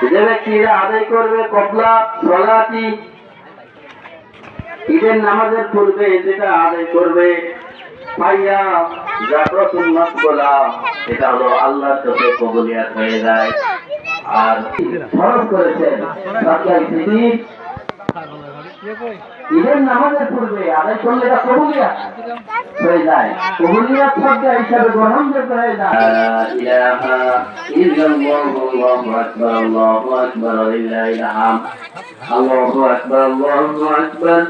যে ব্যক্তিরা আদায় করবে? কবলা, সলাতি? ঈদের নামাজের পূর্বে যেটা আদায় করবে পাইয়া মাস বলা, এটা হলো আল্লাহর চোখে কবুলিয়াত হয়ে যায়। আর ফরজ করেছেন ঈদের নামাজের পূর্বে আদায় করলে এটা কবুলিয়াত হয়ে যায়। কবুলিয়াত শব্দ হিসাবে গ্রহণযোগ্য হয়ে যায়। লা আল্লাহু আকবার আল্লাহু আকবার